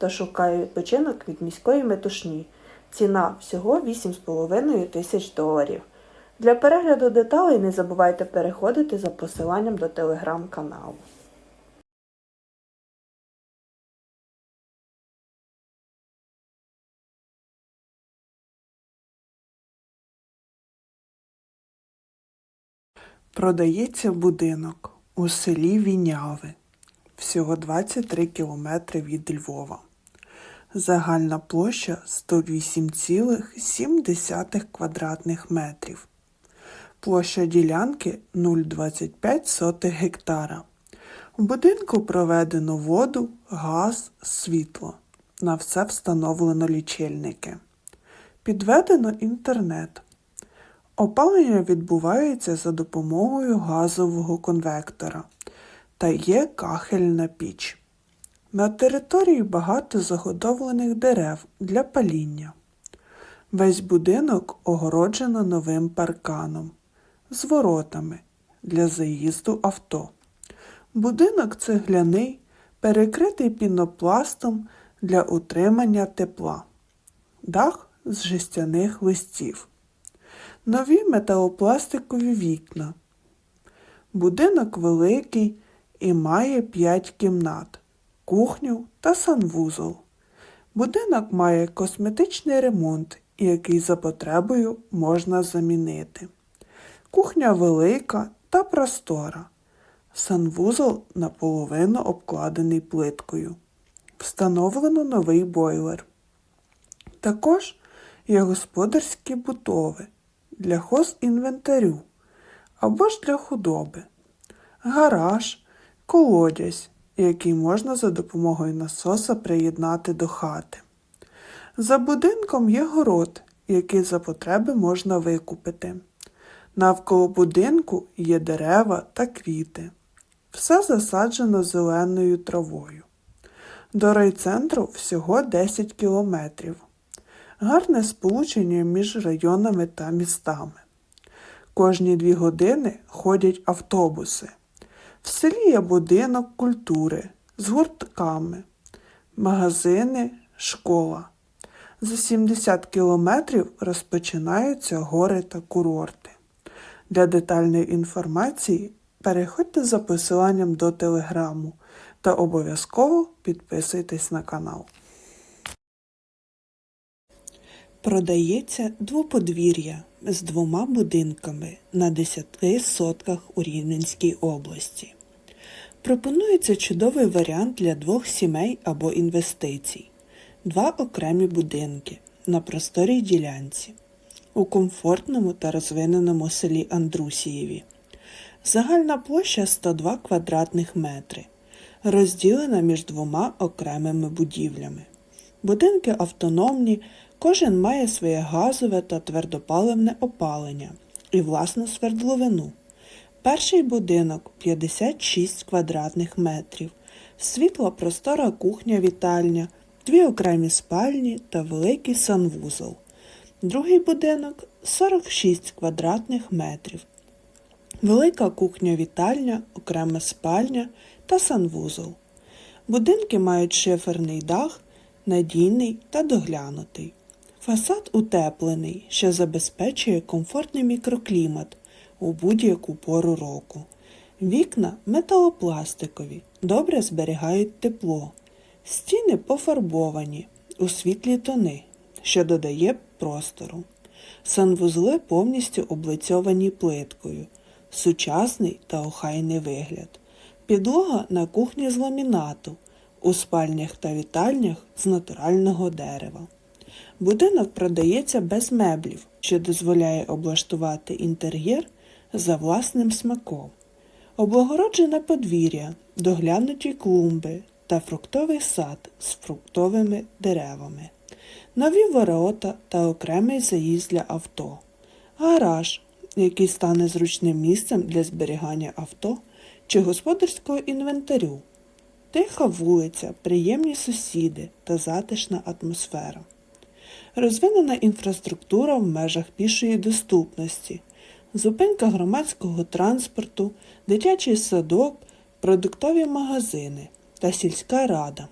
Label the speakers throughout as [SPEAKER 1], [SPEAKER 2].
[SPEAKER 1] хто шукає відпочинок від міської метушні. Ціна всього 8,5 тисяч доларів. Для перегляду деталей не забувайте переходити за посиланням до телеграм-каналу.
[SPEAKER 2] Продається будинок у селі Віняви, всього 23 кілометри від Львова. Загальна площа 108,7 квадратних метрів. Площа ділянки 0,25 гектара. У будинку проведено воду, газ, світло. На все встановлено лічильники. Підведено інтернет. Опалення відбувається за допомогою газового конвектора та є кахельна піч. На території багато заготовлених дерев для паління. Весь будинок огороджено новим парканом з воротами для заїзду авто. Будинок цегляний, перекритий пінопластом для утримання тепла. Дах з жестяних листів. Нові металопластикові вікна. Будинок великий і має 5 кімнат, кухню та санвузол. Будинок має косметичний ремонт, який за потребою можна замінити. Кухня велика та простора. Санвузол наполовину обкладений плиткою. Встановлено новий бойлер. Також є господарські будови для хозінвентарю або ж для худоби, гараж, колодязь, який можна за допомогою насоса приєднати до хати. За будинком є город, який за потреби можна викупити. Навколо будинку є дерева та квіти. Все засаджено зеленою травою. До райцентру всього 10 кілометрів. Гарне сполучення між районами та містами. Кожні дві години ходять автобуси. В селі є будинок культури з гуртками, магазини, школа. За 70 кілометрів розпочинаються гори та курорти. Для детальної інформації переходьте за посиланням до телеграму та обов'язково підписуйтесь на канал. Продається двоподвір'я з двома будинками на 10 сотках у Рівненській області. Пропонується чудовий варіант для двох сімей або інвестицій. Два окремі будинки на просторій ділянці. у комфортному та розвиненому селі Андрусієві. Загальна площа 102 квадратних метри, розділена між двома окремими будівлями. Будинки автономні, кожен має своє газове та твердопаливне опалення і власну свердловину. Перший будинок 56 квадратних метрів, світла простора кухня-вітальня, дві окремі спальні та великий санвузол. Другий будинок 46 квадратних метрів, велика кухня-вітальня, окрема спальня та санвузол. Будинки мають шиферний дах, надійний та доглянутий. Фасад утеплений, що забезпечує комфортний мікроклімат у будь-яку пору року. Вікна металопластикові, добре зберігають тепло. Стіни пофарбовані у світлі тони, що додає простору. Санвузли повністю облицьовані плиткою, сучасний та охайний вигляд. Підлога на кухні з ламінату, у спальнях та вітальнях з натурального дерева. Будинок продається без меблів, що дозволяє облаштувати інтер'єр за власним смаком. Облагороджене подвір'я, доглянуті клумби та фруктовий сад з фруктовими деревами, нові ворота та окремий заїзд для авто, гараж, який стане зручним місцем для зберігання авто чи господарського інвентарю, тиха вулиця, приємні сусіди та затишна атмосфера. Розвинена інфраструктура в межах пішої доступності, зупинка громадського транспорту, дитячий садок, продуктові магазини та сільська рада.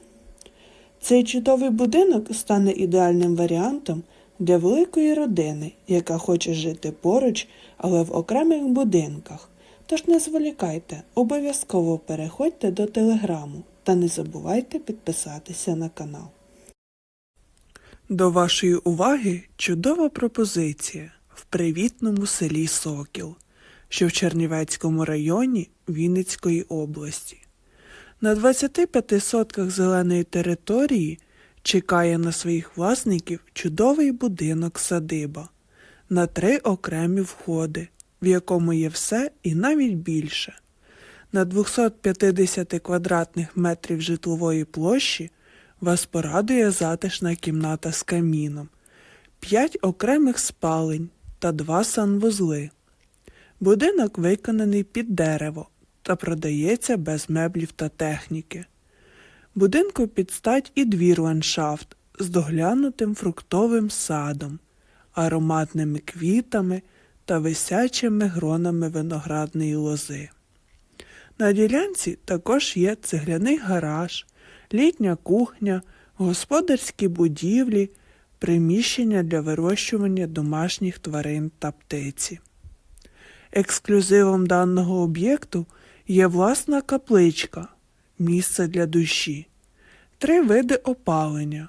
[SPEAKER 2] Цей чудовий будинок стане ідеальним варіантом для великої родини, яка хоче жити поруч, але в окремих будинках. Тож не зволікайте, обов'язково переходьте до телеграму та не забувайте підписатися на канал. До вашої уваги чудова пропозиція в привітному селі Сокіл, що в Чернівецькому районі Вінницької області. На 25 сотках зеленої території чекає на своїх власників чудовий будинок садиба на три окремі входи, в якому є все і навіть більше. На 250 квадратних метрів житлової площі вас порадує затишна кімната з каміном, п'ять окремих спалень та два санвузли. Будинок виконаний під дерево та продається без меблів та техніки. Будинку підстать і двір ландшафт з доглянутим фруктовим садом, ароматними квітами та висячими гронами виноградної лози. На ділянці також є цегляний гараж, літня кухня, господарські будівлі, приміщення для вирощування домашніх тварин та птиці. Ексклюзивом даного об'єкту є власна капличка, місце для душі, три види опалення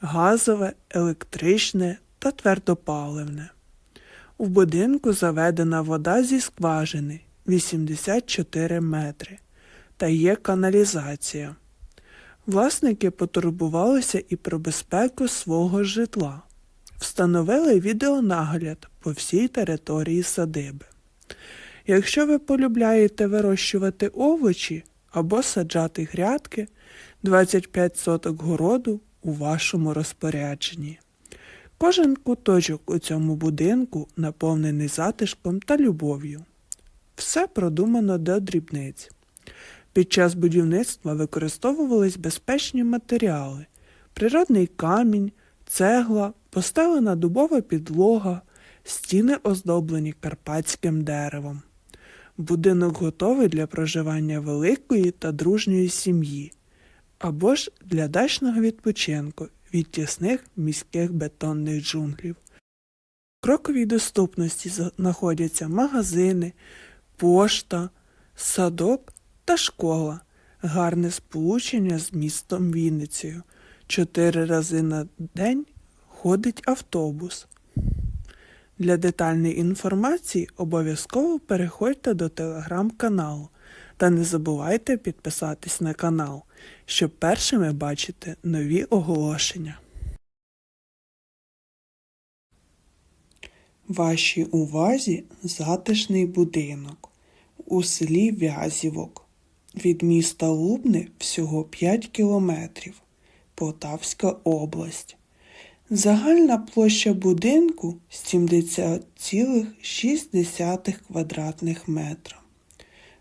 [SPEAKER 2] газове, електричне та твердопаливне. У будинку заведена вода зі скважини 84 метри та є каналізація. Власники потурбувалися і про безпеку свого житла, встановили відеонагляд по всій території садиби. Якщо ви полюбляєте вирощувати овочі або саджати грядки, 25 соток городу у вашому розпорядженні. Кожен куточок у цьому будинку наповнений затишком та любов'ю. Все продумано до дрібниць. Під час будівництва використовувались безпечні матеріали, природний камінь, цегла, постелена дубова підлога, стіни оздоблені карпатським деревом. Будинок готовий для проживання великої та дружньої сім'ї або ж для дачного відпочинку від тісних міських бетонних джунглів. В кроковій доступності знаходяться магазини, пошта, садок та школа, гарне сполучення з містом Вінницею. Чотири рази на день ходить автобус. Для детальної інформації обов'язково переходьте до телеграм-каналу та не забувайте підписатись на канал, щоб першими бачити нові оголошення. Вашій увазі затишний будинок у селі Вязівок. Від міста Лубни всього 5 кілометрів. Полтавська область. Загальна площа будинку 70,6 квадратних метра.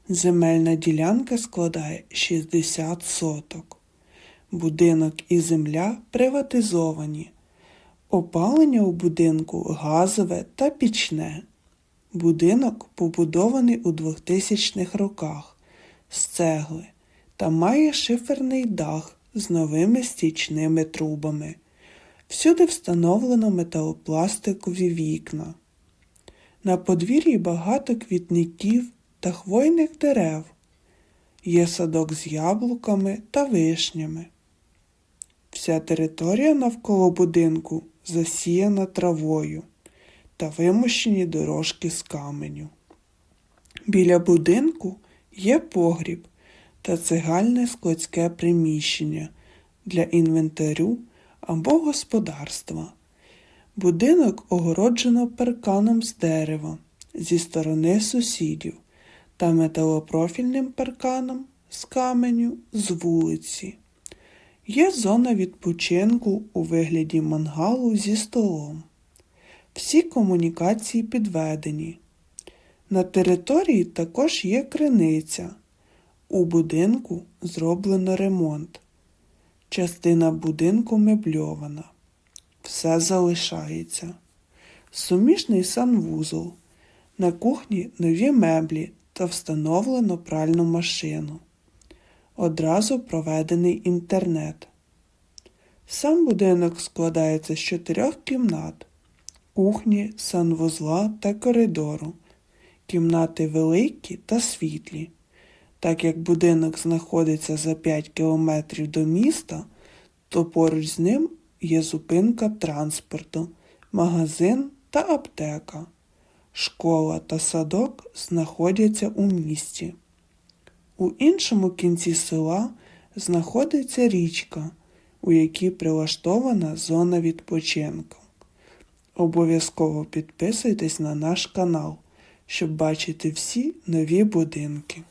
[SPEAKER 2] Земельна ділянка складає 60 соток. Будинок і земля приватизовані. Опалення у будинку газове та пічне. Будинок побудований у 2000-х роках з цегли та має шиферний дах з новими стічними трубами. Всюди встановлено металопластикові вікна. На подвір'ї багато квітників та хвойних дерев. Є садок з яблуками та вишнями. Вся територія навколо будинку засіяна травою та вимощені дорожки з каменю. Біля будинку є погріб та цегальне складське приміщення для інвентарю або господарства. Будинок огороджено парканом з дерева зі сторони сусідів та металопрофільним парканом з каменю з вулиці. Є зона відпочинку у вигляді мангалу зі столом. Всі комунікації підведені. На території також є криниця. У будинку зроблено ремонт. Частина будинку мебльована. Все залишається. Суміжний санвузол. На кухні нові меблі та встановлено пральну машину. Одразу проведений інтернет. Сам будинок складається з чотирьох кімнат кухні, санвузла та коридору. Кімнати великі та світлі. Так як будинок знаходиться за 5 кілометрів до міста, то поруч з ним є зупинка транспорту, магазин та аптека. Школа та садок знаходяться у місті. У іншому кінці села знаходиться річка, у якій прилаштована зона відпочинку. Обов'язково підписуйтесь на наш канал, щоб бачити всі нові будинки.